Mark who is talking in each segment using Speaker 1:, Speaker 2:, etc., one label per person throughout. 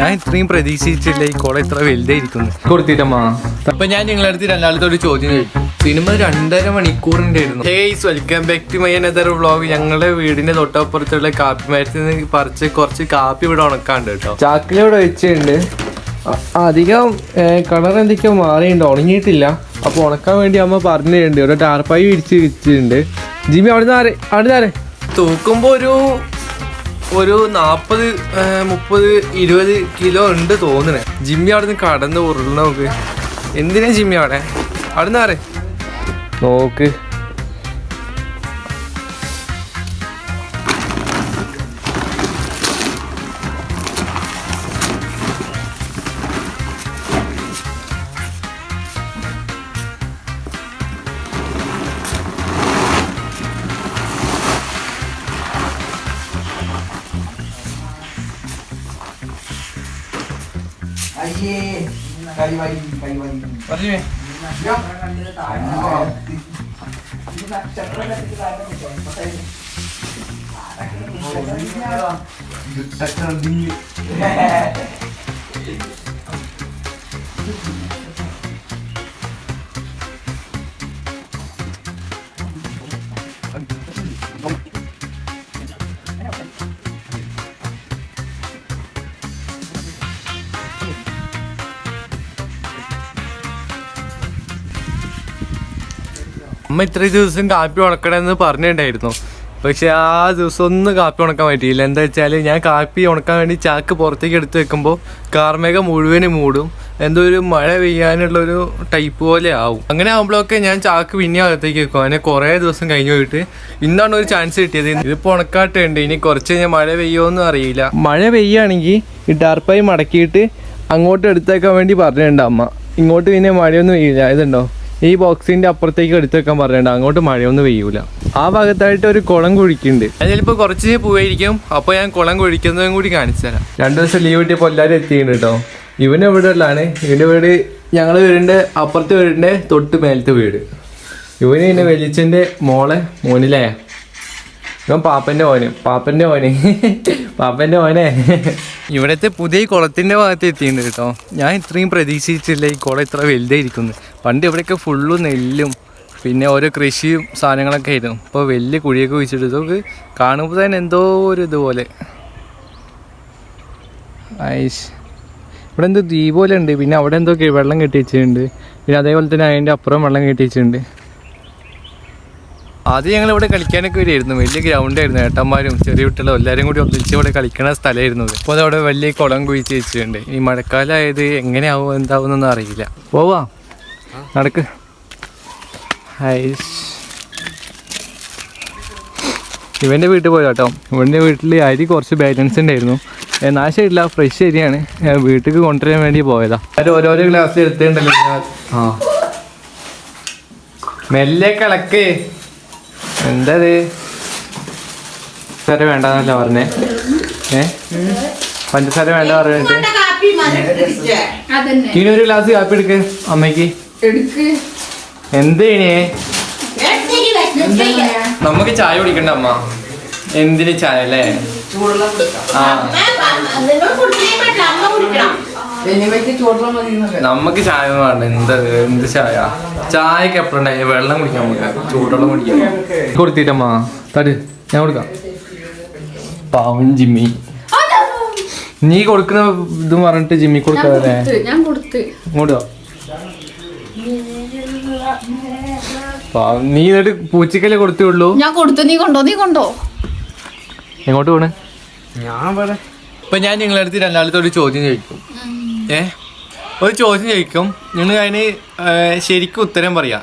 Speaker 1: ഞാൻ ഇത്രയും പ്രതീക്ഷിച്ചില്ല ഈ കോള ഇത്ര വലുതായിരിക്കുന്നു കൊടുത്തിട്ടമ്മാ. അപ്പൊ ഞാൻ നിങ്ങളുടെ അടുത്ത് രണ്ടാമത്തെ ഒരു ചോദ്യം ചോദിച്ചു. സിനിമ രണ്ടര മണിക്കൂറിന്റെ ആയിരുന്നു heys welcome back to my another vlog ഞങ്ങളുടെ വീടിന്റെ തൊട്ടപ്പുറത്തുള്ള കാപ്പി മരത്തിൽ നിന്ന് പറിച്ച് കുറച്ച് കാപ്പി ഇവിടെ ഉണക്കാണ്ട് കേട്ടോ. ചാക്കിലൂടെ വെച്ചിട്ടുണ്ട്. അധികം കളർ എന്തൊക്കെയോ മാറിയുണ്ട് ഉണങ്ങിയിട്ടില്ല. അപ്പൊ ഉണക്കാൻ വേണ്ടി അമ്മ പറഞ്ഞിട്ടുണ്ട്. ഒരു ടാർപ്പായി വിരിച്ച് വെച്ചിട്ടുണ്ട്. ജിമ്മി അവിടെ നിന്ന് അവിടെ നിന്ന് തൂക്കുമ്പോ ഒരു ഒരു നാൽപ്പത് മുപ്പത് ഇരുപത് കിലോ ഉണ്ട് തോന്നണേ ജിമ്മി അവിടെ നിന്ന് കടന്ന് ഉരുള നോക്ക്. എന്തിനാ ജിമ്മി അവിടെ? അവിടെ നിന്ന് നോക്ക്.
Speaker 2: Kayo ay, kayo
Speaker 1: ay. Pati yun eh. Yan. Oo. Hindi na, siyempre na sigurado ko dyan. Patay. Saktan din yun. അമ്മ ഇത്ര ദിവസം കാപ്പി ഉണക്കണമെന്ന് പറഞ്ഞിട്ടുണ്ടായിരുന്നു പക്ഷെ ആ ദിവസം ഒന്നും കാപ്പി ഉണക്കാൻ പറ്റിയില്ല. എന്താ വെച്ചാൽ ഞാൻ കാപ്പി ഉണക്കാൻ വേണ്ടി ചാക്ക് പുറത്തേക്ക് എടുത്ത് വെക്കുമ്പോൾ കാർമേഘം മുഴുവൻ മൂടും. എന്തോ ഒരു മഴ പെയ്യാനുള്ള ഒരു ടൈപ്പ് പോലെ ആവും. അങ്ങനെ ആകുമ്പോഴൊക്കെ ഞാൻ ചാക്ക് പിന്നെ അകത്തേക്ക് വെക്കും. അതിനെ കുറേ ദിവസം കഴിഞ്ഞ് പോയിട്ട് ഇന്നാണ് ഒരു ചാൻസ് കിട്ടിയത്. ഇതിപ്പോൾ ഉണക്കാട്ടുണ്ട്. ഇനി കുറച്ച് കഴിഞ്ഞാൽ മഴ പെയ്യുമോന്നും അറിയില്ല. മഴ പെയ്യുകയാണെങ്കിൽ ഈ ഡാർപ്പായി മടക്കിയിട്ട് അങ്ങോട്ട് എടുത്തേക്കാൻ വേണ്ടി പറഞ്ഞിട്ടുണ്ട് അമ്മ. ഇങ്ങോട്ട് പിന്നെ മഴയൊന്നും പെയ്യില്ല. ഇതുണ്ടോ? ഈ ബോക്സിന്റെ അപ്പുറത്തേക്ക് എടുത്തു വെക്കാൻ പറഞ്ഞിട്ടുണ്ട്. അങ്ങോട്ട് മഴയൊന്നും പെയ്യൂല. ആ ഭാഗത്തായിട്ട് ഒരു കുളം കുഴിക്കുന്നുണ്ട്. ഞാൻ ചിലപ്പോൾ കുറച്ച് പോയിരിക്കും അപ്പോൾ ഞാൻ കുളം കുഴിക്കുന്നതും കൂടി കാണിച്ചു തരാം. രണ്ടു ദിവസം ലീവ് കിട്ടിയപ്പോൾ എല്ലാവരും എത്തിയിട്ടുണ്ട് കേട്ടോ ഇവൻ ഇവിടെ ഉള്ളതാണ്? ഇവന്റെ വീട് ഞങ്ങളെ വീടിന്റെ അപ്പുറത്തെ വീടിന്റെ തൊട്ട് മേലത്തെ വീട്. ഇവന് പിന്നെ വെളിച്ചന്റെ മോളെ മോനിലേ. ഇവൻ പാപ്പന്റെ ഓന് പാപ്പന്റെ ഓന് പാപ്പന്റെ ഓനെ ഇവിടത്തെ പുതിയ കുളത്തിന്റെ ഭാഗത്ത് എത്തിയിട്ടുണ്ട് കേട്ടോ ഞാൻ ഇത്രയും പ്രതീക്ഷിച്ചില്ല ഈ കുളം ഇത്ര വലുതായിരിക്കുന്നു പണ്ട് ഇവിടെയൊക്കെ ഫുള്ള് നെല്ലും പിന്നെ ഓരോ കൃഷിയും സാധനങ്ങളൊക്കെ ആയിരുന്നു. ഇപ്പോൾ വലിയ കുഴിയൊക്കെ വെച്ചിട്ട് ഇതൊക്കെ കാണുമ്പോൾ തന്നെ എന്തോ ഒരു ഇതുപോലെ. ഐസ്. ഇവിടെ എന്തോ ദ്വീപ് പോലെ ഉണ്ട്. പിന്നെ അവിടെ എന്തോ വെള്ളം കെട്ടി വെച്ചിട്ടുണ്ട് പിന്നെ അതേപോലെ തന്നെ അതിന്റെ അപ്പുറം വെള്ളം കെട്ടി വെച്ചിട്ടുണ്ട് ആദ്യം ഞങ്ങൾ ഇവിടെ കളിക്കാനൊക്കെ വരുമായിരുന്നു വലിയ ഗ്രൗണ്ട് ആയിരുന്നു. ഏട്ടന്മാരും ചെറിയ കുട്ടികളും എല്ലാവരും കൂടി ഒന്നിച്ച് ഇവിടെ കളിക്കണ സ്ഥലമായിരുന്നു. ഇപ്പോൾ അവിടെ വലിയ കുളം കുഴിച്ച് വെച്ചിട്ടുണ്ട്. ഈ മഴക്കാലമായത് എങ്ങനെയാവും എന്താവും അറിയില്ല. പോവാ. നടക്ക്. ഇവന്റെ വീട്ടിൽ പോയി കേട്ടോ ഇവന്റെ വീട്ടിൽ അരി കുറച്ച് ബാലൻസ് ഉണ്ടായിരുന്നു. നാശമായിട്ടില്ല ഫ്രഷ് അരിയാണ്. വീട്ടിലേക്ക് കൊണ്ടുവരാൻ വേണ്ടി പോയതാ. അവർ ഓരോരോ ഗ്ലാസ് എടുത്തിട്ടുണ്ടല്ലോ ആ. മെല്ലെ കിളക്ക് എന്തത്? പഞ്ചസാര വേണ്ടെന്നല്ല പറഞ്ഞേ. ഏ? പഞ്ചസാര വേണ്ട പറഞ്ഞിട്ട്.
Speaker 3: അതന്നെ.
Speaker 1: ഇനി ഒരു ഗ്ലാസ് കാപ്പി എടുക്ക് അമ്മയ്ക്ക്. നമുക്ക് ചായ കുടിക്കണ്ട അമ്മ. എന്തിന് ചായ അല്ലേ? നമുക്ക് ചായ വേണ്ട. എന്താ എന്ത് ചായ? ചായക്ക് എപ്പോഴുണ്ടായി വെള്ളം കുടിക്കാം നമുക്ക്. ചൂടുവെള്ളം കുടിക്കാം. കൊടുത്തിട്ടമ്മ തടി. ഞാൻ കൊടുക്കാം. പാവം ജിമ്മി. നീ കൊടുക്കുന്ന ഇതും പറഞ്ഞിട്ട് ജിമ്മി കൊടുക്കാതെ
Speaker 3: ഞാൻ കൊടുത്ത്
Speaker 1: ഇങ്ങോട്ട് നീ എന്നിട്ട് പൂച്ചക്കല്ലേ കൊടുത്തുള്ളൂ?
Speaker 3: ഞാൻ കൊടുത്തു നീ കൊണ്ടോ നീ കൊണ്ടോ.
Speaker 1: എങ്ങോട്ട് പോണ്?
Speaker 2: ഞാൻ പറ
Speaker 1: ഇപ്പൊ ഞാൻ നിങ്ങളുടെ അടുത്ത് രണ്ടാമത്തെ ഒരു ചോദ്യം ചോദിക്കും. ഏ? ഒരു ചോദ്യം ചോദിക്കും. നിങ്ങൾ അതിന് ശരിക്കും ഉത്തരം പറയാ.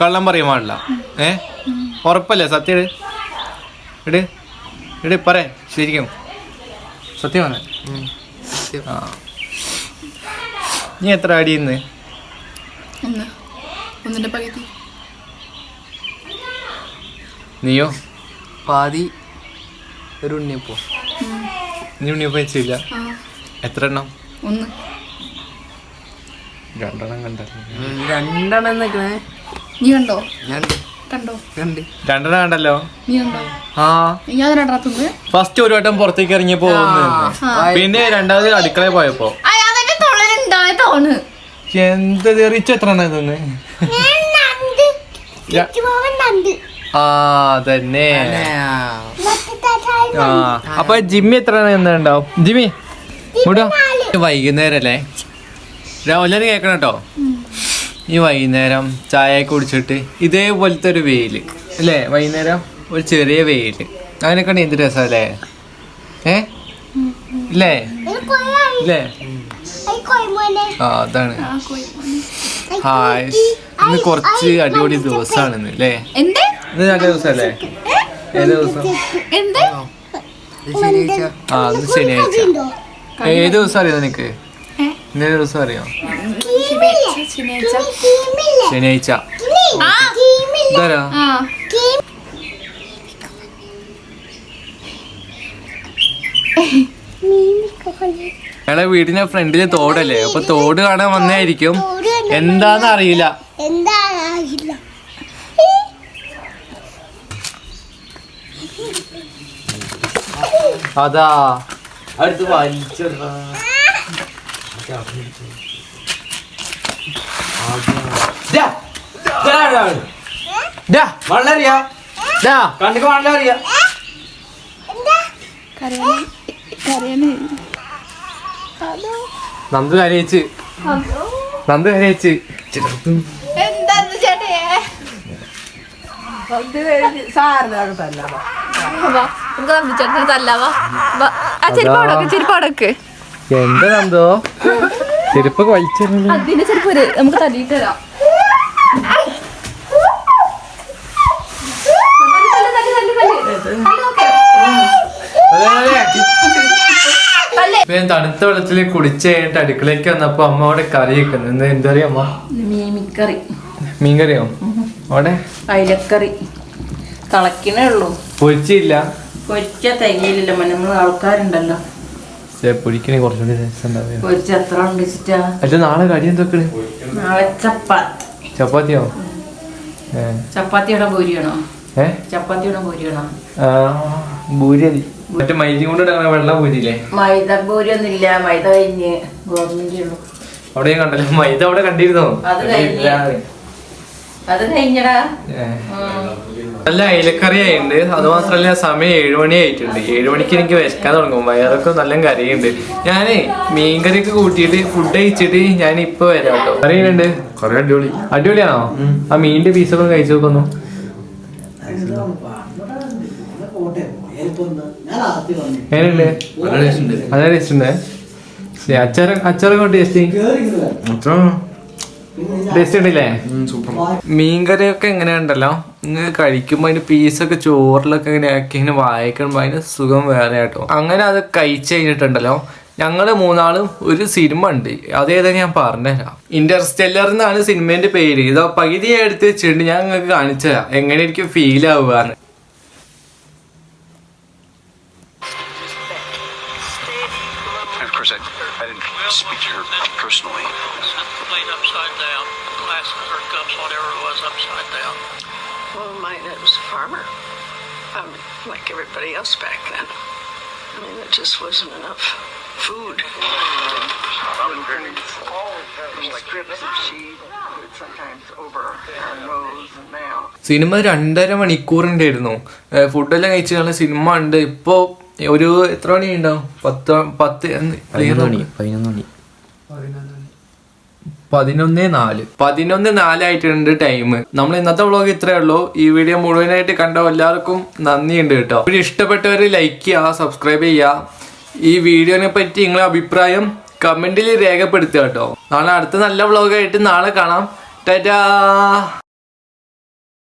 Speaker 1: കള്ളം പറയാൻ പാടില്ല. ഏ? ഉറപ്പല്ലേ സത്യം ഇട്. ഇട് പറയാ. പറ ശരിക്കും സത്യമാണ് നീ എത്ര അടി ഇന്ന്?
Speaker 3: ഒന്ന്. ഒന്നിന്റെ പകുതി.
Speaker 1: നീയോ?
Speaker 2: പാതി ഒരു ഉണ്ണിയപ്പോ.
Speaker 1: നീ ഉണ്ണിയപ്പം വെച്ചില്ല. എത്ര എണ്ണം?
Speaker 3: ഒന്ന്.
Speaker 1: രണ്ടെണ്ണം കണ്ടല്ലോ.
Speaker 2: രണ്ടെണ്ണം നിൽക്കണേ
Speaker 3: നീ കണ്ടോ?
Speaker 2: ഞാൻ
Speaker 3: കണ്ടോ?
Speaker 2: കണ്ട്
Speaker 1: രണ്ടെണ്ണം കണ്ടല്ലോ.
Speaker 3: നീ കണ്ടോ?
Speaker 1: ആ.
Speaker 3: ഞാൻ രണ്ടാമത്തത്.
Speaker 1: ഫസ്റ്റ് ഒരു വട്ടം പുറത്തേക്ക് ഇറങ്ങിയപ്പോ പിന്നെ രണ്ടാമത് അടുക്കളയിൽ പോയപ്പോ.
Speaker 3: അയാളുടെ തൊള്ളലുണ്ടായ തോണ്.
Speaker 1: എന്ത് റിച്ച് എത്ര എണ്ണ ഇതൊന്ന് ആ തന്നെ ആ. അപ്പൊ ജിമ്മി എത്ര എണ്ണം ഉണ്ടാവും ജിമ്മി ഇങ്ങോട്ടോ വൈകുന്നേരം അല്ലേ എല്ലാവരും കേൾക്കണം കേട്ടോ. ഈ വൈകുന്നേരം ചായ കുടിച്ചിട്ട് ഇതേപോലത്തെ ഒരു വെയിൽ. അല്ലേ വൈകുന്നേരം ഒരു ചെറിയ വെയിൽ. അങ്ങനെയൊക്കെ എന്ത് രസമല്ലേ? ഏ? ഇല്ലേ? ഇല്ലേ? ആ അതാണ്. ഹായ്. ഇന്ന് കുറച്ച് അടിപൊളി ദിവസമാണ് ഇന്ന് അല്ലേ? ഇന്ന് നല്ല ദിവസമല്ലേ? ഏത് ദിവസം? ആ ഇന്ന് ശനിയാഴ്ച. ഏത് ദിവസം അറിയാം നിനക്ക്? ഇന്നേ ദിവസം അറിയാം?
Speaker 3: ശനിയാഴ്ച
Speaker 1: ഇതാരാ?
Speaker 3: ആ.
Speaker 1: ഞങ്ങളെ വീടിന്റെ ഫ്രണ്ടിൽ തോടല്ലേ? അപ്പൊ തോട് കാണാൻ വന്നായിരിക്കും എന്താന്ന് അറിയില്ല. അതാ.
Speaker 2: അടുത്ത് വെള്ളറിയാ
Speaker 1: ഡാ.
Speaker 2: കണ്ണിക്ക് വെള്ളം അറിയാ
Speaker 3: കരയാന് കരയാന്
Speaker 1: നന്ദു കരയിച്ച് നന്ദു കരയിച്ച്
Speaker 3: എന്താന്ന് ചേട്ടേ? നമുക്ക് നന്ദു ചേട്ടനെ തല്ലാവാ. ആ ചെരുപ്പ് അവിടെ വെക്ക്, ചെരുപ്പ് അവിടെ വെക്ക്.
Speaker 1: എന്താ നന്ദോ? ചെരുപ്പ് വലിച്ചെറിഞ്ഞു.
Speaker 3: അതിന്റെ ചെരുപ്പ് നമുക്ക് തല്ലിയിട്ട് തരാം. അതെ തല്ല്, തല്ല്.
Speaker 1: ഇപ്പൊ ഞാൻ തണുത്ത വെള്ളത്തിൽ കുടിച്ച് കഴിഞ്ഞിട്ട് അടുക്കളയ്ക്ക് വന്നപ്പോ അമ്മ അവിടെ കറി വെക്കുന്നു എന്താ അറിയാം അമ്മ?
Speaker 4: മീമിക്കറി
Speaker 1: മീൻകറിയോ? അവിടെ?
Speaker 4: അയിലക്കറി. തിളക്കണേ ഉള്ളൂ.
Speaker 1: പൊരിച്ചില്ല.
Speaker 4: പൊരിച്ച തേങ്ങയില്ല നമ്മൾ ആൾക്കാരുണ്ടല്ലോ.
Speaker 1: പൊരിക്കണേ കുറച്ചുകൂടി രസം ഉണ്ടാവുക
Speaker 4: പൊരിച്ച എത്ര ഉണ്ട് വെച്ചിട്ടാ
Speaker 1: അല്ല നാളെ കടി എന്തൊക്കെ
Speaker 4: നാളെ ചപ്പാത്തി.
Speaker 1: ചപ്പാത്തിയോ?
Speaker 4: ചപ്പാത്തിയുടെ പൂരിയാണോ
Speaker 1: ഏ?
Speaker 4: ചപ്പാത്തിയുടെ പൂരിയാണോ
Speaker 1: ഭൂരി മറ്റേ മൈദ കൊണ്ട് വെള്ളം വെള്ള ഭൂരിയില്ലേ
Speaker 4: മൈദ പൂരി ഒന്നുമില്ല. മൈദ കഴിഞ്ഞ് ഗവൺമെന്റ്
Speaker 1: അവിടെ ഞാൻ കണ്ടല്ലോ. മൈദ അവിടെ കണ്ടിരുന്നോ?
Speaker 4: അത് കഴിഞ്ഞ്. അത് കഴിഞ്ഞടാ.
Speaker 1: നല്ല അയിലക്കറി ആയിട്ടുണ്ട്. അത് മാത്രല്ല സമയം ഏഴു മണി ആയിട്ടുണ്ട്. ഏഴു മണിക്ക് എനിക്ക് വിശക്കാൻ തുടങ്ങും. വയറൊക്കെ നല്ല കറിയുണ്ട്. ഞാനേ മീൻകറിയൊക്കെ കൂട്ടിയിട്ട് ഫുഡ് കഴിച്ചിട്ട് ഞാൻ ഇപ്പൊ വരാം കേട്ടോ. കറിയുണ്ട്
Speaker 2: കൊറേ അടിപൊളി.
Speaker 1: അടിപൊളിയാണോ? ആ മീനിന്റെ പീസൊക്കെ കഴിച്ചു നോക്കുന്നു നല്ല ടേസ്റ്റ് ഉണ്ട് ശരി, അച്ചാറ് അച്ചാറൊക്കെ ടേസ്റ്റ്. ടേസ്റ്റ് ഉണ്ടല്ലേ
Speaker 2: സൂപ്പർ.
Speaker 1: മീൻകറിയൊക്കെ എങ്ങനെയുണ്ടല്ലോ ഇങ്ങനെ കഴിക്കുമ്പോൾ അതിന്റെ പീസൊക്കെ ചോറിലൊക്കെ ഇങ്ങനെ ആക്കി ഇങ്ങനെ വായിക്കുമ്പോൾ അതിന്റെ സുഖം വേറെ ആട്ടോ അങ്ങനെ അത് കഴിച്ചു കഴിഞ്ഞിട്ടുണ്ടല്ലോ. ഞങ്ങളുടെ മൂന്നാളും ഒരു സിനിമ ഉണ്ട്. അതേത ഞാൻ പറഞ്ഞുതരാം. ഇന്റർസ്റ്റെല്ലർ എന്നാണ് സിനിമേന്റെ പേര്. ഇതോ പകുതി എടുത്ത് വെച്ചിട്ടുണ്ട്. ഞാൻ നിങ്ങൾക്ക് കാണിച്ചു തരാം. എങ്ങനെ എനിക്ക് ഫീൽ ആവുകയാണ്
Speaker 5: Like everybody else back then. I mean, it just wasn't enough. Food. Strips of sheep would sometimes over our nose and mouth.
Speaker 1: സിനിമ രണ്ടര മണിക്കൂറിന്റെ ആയിരുന്നു ഫുഡെല്ലാം കഴിച്ച് നല്ല സിനിമ ഉണ്ട്. ഇപ്പോ ഒരു എത്ര മണി ഉണ്ടാവും പത്ത് പത്ത്
Speaker 2: പതിനൊന്ന് മണി
Speaker 1: നോക്ക്.
Speaker 2: പതിനൊന്ന് മണി.
Speaker 1: പതിനൊന്ന് നാല്. പതിനൊന്ന് നാലായിട്ടുണ്ട് ടൈം നമ്മൾ ഇന്നത്തെ വ്ളോഗ് ഇത്രയേ ഉള്ളൂ. ഈ വീഡിയോ മുഴുവനായിട്ട് കണ്ട എല്ലാവർക്കും നന്ദിയുണ്ട് കേട്ടോ. ഇഷ്ടപ്പെട്ടവർ ലൈക്ക് ചെയ്യുക സബ്സ്ക്രൈബ് ചെയ്യുക. ഈ വീഡിയോനെ പറ്റി നിങ്ങളെ അഭിപ്രായം കമന്റിൽ രേഖപ്പെടുത്തുക കേട്ടോ. നാളെ അടുത്ത നല്ല വ്ളോഗായിട്ട് നാളെ കാണാം. ടാറ്റാ!